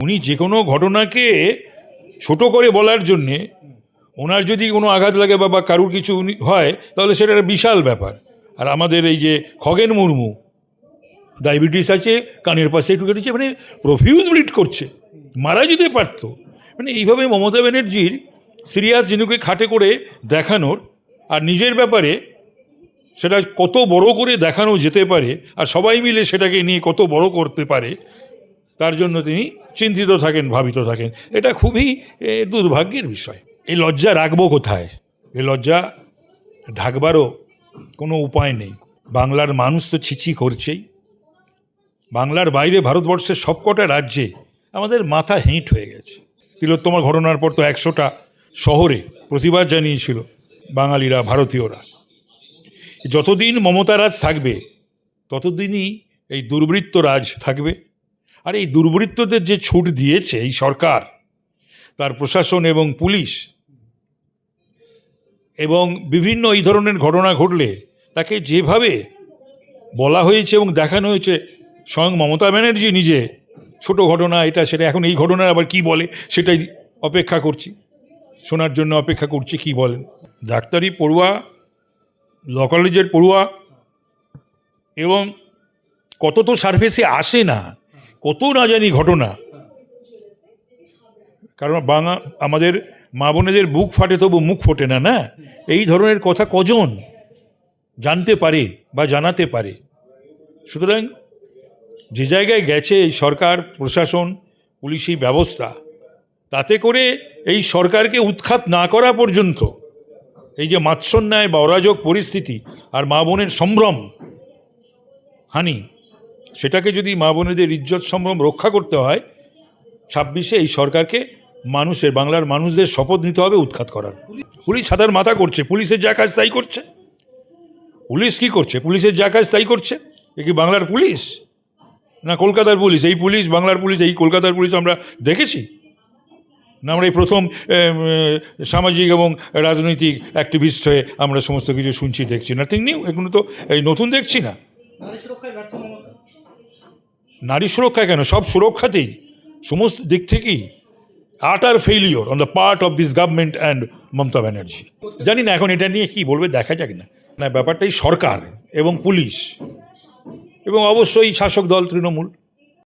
উনি যে কোনো ঘটনাকে ছোট করে বলার জন্যে ওনার যদি কোনো আঘাত লাগে বা বা কারুর কিছু উনি হয়, তাহলে সেটা একটা বিশাল ব্যাপার। আর আমাদের এই যে খগেন মুর্মু, ডায়াবেটিস আছে, কানের পাশে একটু কেটেছে মানে প্রফিউজ ব্লিড করছে, মারা যেতে পারতো। মানে এইভাবে মমতা ব্যানার্জির সিরিয়াস জিনুকে খাটে করে দেখানোর আর নিজের ব্যাপারে সেটা কত বড় করে দেখানো যেতে পারে, আর সবাই মিলে সেটাকে নিয়ে কত বড় করতে পারে তার জন্য তিনি চিন্তিত থাকেন, ভাবিত থাকেন। এটা খুবই দুর্ভাগ্যের বিষয়। এই লজ্জা রাখব কোথায়? এই লজ্জা ঢাকবারও কোনো উপায় নেই। বাংলার মানুষ তো ছিছি করছেই। বাংলার বাইরে ভারতবর্ষের সবকটা রাজ্যে আমাদের মাথা হেঁট হয়ে গেছে। তিলোত্তমা ঘটনার পর তো একশোটা শহরে প্রতিবাদ জানিয়েছিল বাঙালিরা, ভারতীয়রা। যতদিন মমতা রাজ থাকবে, ততদিনই এই দুর্বৃত্ত রাজ থাকবে। আর এই দুর্বৃত্তদের যে ছুট দিয়েছে এই সরকার, তার প্রশাসন এবং পুলিশ, এবং বিভিন্ন এই ধরনের ঘটনা ঘটলে তাকে যেভাবে বলা হয়েছে এবং দেখানো হয়েছে, স্বয়ং মমতা ব্যানার্জি নিজে, ছোট ঘটনা এটা, সেটা এখন এই ঘটনার আবার কি বলে সেটাই অপেক্ষা করছি। শোনার জন্য অপেক্ষা করছি কি বলেন। ডাক্তারি পড়ুয়া, ল কলেজের পড়ুয়া, এবং কত তো সার্ভিসে আসে না কত না জানি ঘটনা। কারণ বাঙা, আমাদের মা বোনেদের বুক ফাটে তবু মুখ ফোটে না না? এই ধরনের কথা কজন জানতে পারে বা জানাতে পারে? সুতরাং যে জায়গায় গেছে এই সরকার, প্রশাসন, পুলিশি ব্যবস্থা, তাতে করে এই সরকারকে উৎখাত না করা পর্যন্ত এই যে মাৎসন্যায় বা অরাজক পরিস্থিতি আর মা বোনের সম্ভ্রম, হানি সেটাকে যদি মা বোনেদের ইজ্জত সম্ভ্রম রক্ষা করতে হয়, ছাব্বিশে এই সরকারকে মানুষের, বাংলার মানুষদের শপথ নিতে হবে উৎখাত করার। পুলিশ সাধারণ মাথা করছে, পুলিশের যা কাজ তাই করছে। পুলিশ কি করছে? পুলিশের যা কাজ তাই করছে? এ কি বাংলার পুলিশ? না কলকাতার পুলিশ? এই পুলিশ, বাংলার পুলিশ, এই কলকাতার পুলিশ আমরা দেখেছি? না আমরা এই প্রথম সামাজিক এবং রাজনৈতিক অ্যাক্টিভিস্ট হয়ে আমরা সমস্ত কিছু শুনছি, দেখছি। নাথিং নিউ এগুলো তো এই নতুন দেখছি না। নারী সুরক্ষা কেন? সব সুরক্ষাতেই। সমস্ত দিক থেকেই utter failure on the part of this government and Mamata Banerjee. জানি না এখন এটা নিয়ে কি বলবে, দেখা যাক না। না ব্যাপারটাই সরকার এবং পুলিশ এবং অবশ্যই শাসক দল তৃণমূল।